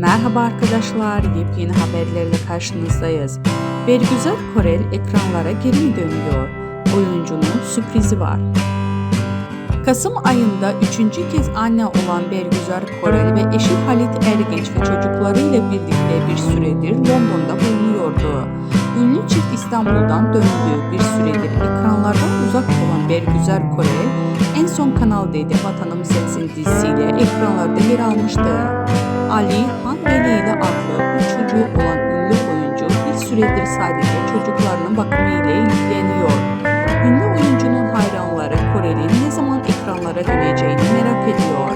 Merhaba arkadaşlar, yepyeni haberlerle karşınızdayız. Bergüzar Korel ekranlara geri mi dönüyor? Oyuncunun sürprizi var. Kasım ayında üçüncü kez anne olan Bergüzar Korel ve eşi Halit Ergenç ve çocuklarıyla birlikte bir süredir London'da bulunuyordu. Ünlü çift İstanbul'dan döndüğü bir süredir ekranlardan uzak olan Bergüzar Korel en son Kanal D'de Vatanım Sensin dizisiyle ekranlarda yer almıştı. Ali süredir sadece çocuklarının bakımı ile ilgileniyor. Ünlü oyuncunun hayranları Korel'in ne zaman ekranlara döneceğini merak ediyor.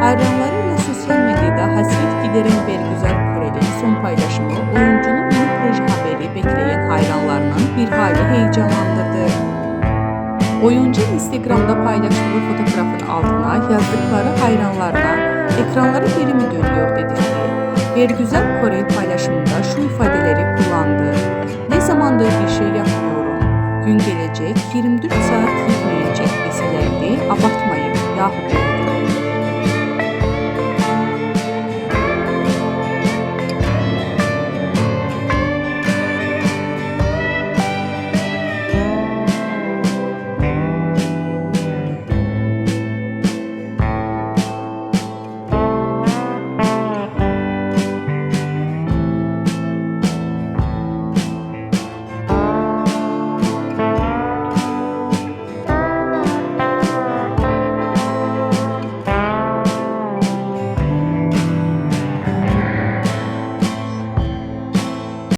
Hayranlarıyla sosyal medyada hasret gideren Bergüzar Korel'in son paylaşımı oyuncunun yeni proje haberi bekleyen hayranlarının bir hayli heyecanlandırdı. Oyuncu Instagram'da paylaştığı fotoğrafın altına yazdıkları hayranlarına ekranlara geri mi dönüyor dedikleri Bergüzar Korel paylaşımında şu ifadeleri kullandı. Ne zamandır bir şey yapmıyorum. Gün gelecek 24 saat gitmeyecek deselerdi abartmayın yahu